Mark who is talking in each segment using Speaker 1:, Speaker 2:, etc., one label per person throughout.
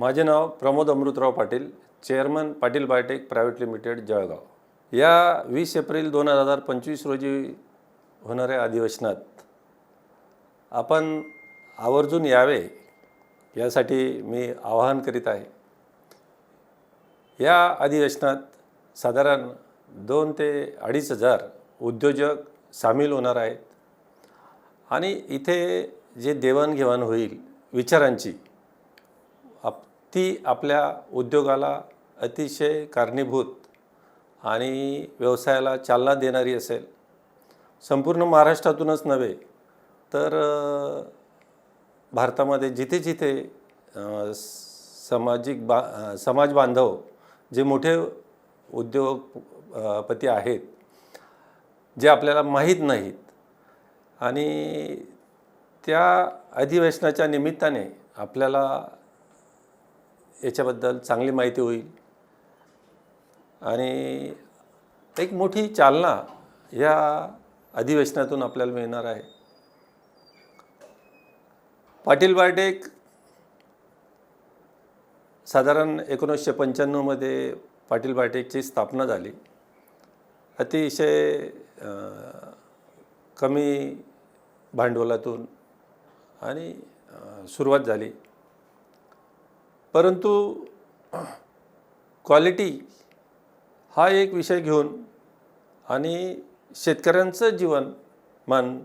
Speaker 1: माझे नाव Pramod Amritrao Patil chairman Patil biotech private limited Jalgaon. या वीस एप्रिल दोन हजार पंचवीस रोजी होणाऱ्या अधिवेशनात आपण आवर्जून यावे यासाठी मी आवाहन करीत आहे. या अधिवेशनात साधारण दोन ते अडीच हजार उद्योजक सामील होणार आहेत. आणि इथे जे देवाणघेवाण होईल विचारांची आप ती आपल्या उद्योगाला अतिशय कारणीभूत आणि व्यवसायाला चालना देणारी असेल. संपूर्ण महाराष्ट्रातूनच नव्हे तर भारतामध्ये जिथे जिथे सामाजिक बा समाज बांधव जे मोठे उद्योगपती आहेत जे आपल्याला माहीत नाहीत आणि त्या अधिवेशनाच्या निमित्ताने आपल्याला याच्याबद्दल चांगली माहिती होईल. आणि एक मोठी चालना या अधिवेशनातून आपल्याला मिळणार आहे. पाटील बायोटेक साधारण एकोणीसशे पंच्याण्णवमध्ये पाटील बायोटेकची स्थापना झाली. अतिशय कमी भांडवलातून आणि सुरुवात झाली. परंतु क्वालिटी हा एक विषय घेऊन आणि शेतकऱ्यांचं जीवनमान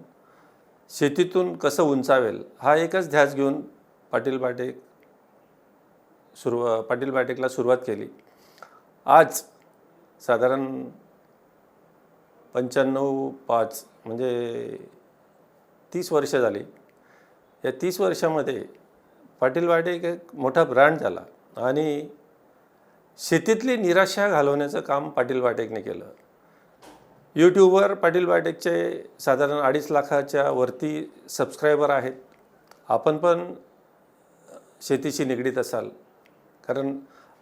Speaker 1: शेतीतून कसं उंचावेल हा एकच ध्यास घेऊन पाटील बाटेक सुरू पाटील बाटेकला सुरुवात केली. आज साधारण पंच्याण्णव पाच म्हणजे तीस वर्ष झाली. या तीस वर्षामध्ये पाटील बाटेक एक मोठा ब्रँड झाला आणि शेतीतली निराशा घालवण्याचं काम पाटील बाटेकने केलं. यूट्यूबवर पाटील बाटेकचे साधारण अडीच लाखाच्या वरती सबस्क्रायबर आहेत. आपण पण शेतीशी निगडीत असाल. कारण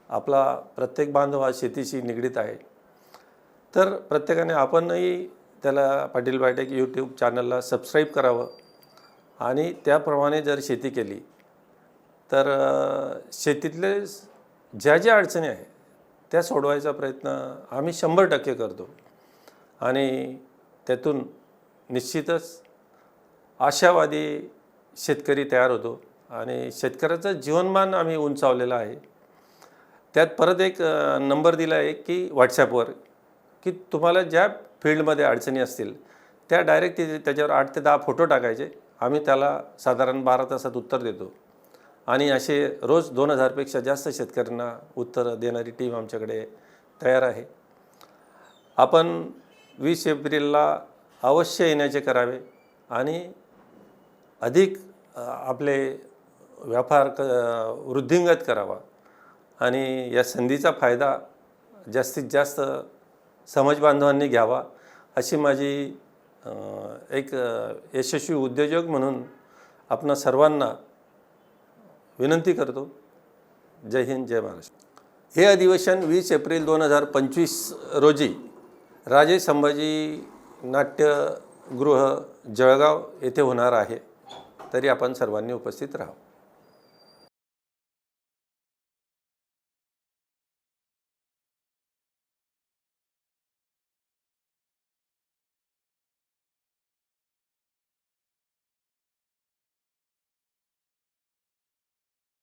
Speaker 1: आपला प्रत्येक बांधव हा शेतीशी निगडीत आहे. तर प्रत्येकाने आपणही त्याला पाटील बायटेक यूट्यूब चॅनलला सबस्क्राईब करावं. आणि त्याप्रमाणे जर शेती केली तर शेतीतले ज्या ज्या अडचणी आहेत त्या सोडवायचा प्रयत्न आम्ही शंभर टक्के करतो. आणि त्यातून निश्चितच आशावादी शेतकरी तयार होतो आणि शेतकऱ्याचं जीवनमान आम्ही उंचावलेलं आहे. त्यात परत एक नंबर दिला आहे की व्हॉट्सॲपवर की तुम्हाला ज्या फील्डमध्ये अडचणी असतील त्या डायरेक्ट त्याच्यावर आठ ते दहा फोटो टाकायचे. आम्ही त्याला साधारण बारा तासात उत्तर देतो. आणि असे रोज दोन हजारपेक्षा जास्त शेतकऱ्यांना उत्तर देणारी टीम आमच्याकडे तयार आहे. आपण वीस एप्रिलला अवश्य येण्याचे करावे आणि अधिक आपले व्यापार क वृद्धिंगत करावा आणि या संधीचा फायदा जास्तीत जास्त समाजबांधवांनी घ्यावा अशी माझी एक यशस्वी उद्योजक म्हणून आपणा सर्वांना विनंती करतो. जय हिंद जय महाराष्ट्र. हे अधिवेशन वीस एप्रिल दोन हजार पंचवीस रोजी राजे संभाजी नाट्यगृह जळगाव येथे होणार आहे. तरी आपण सर्वांनी उपस्थित राहावं.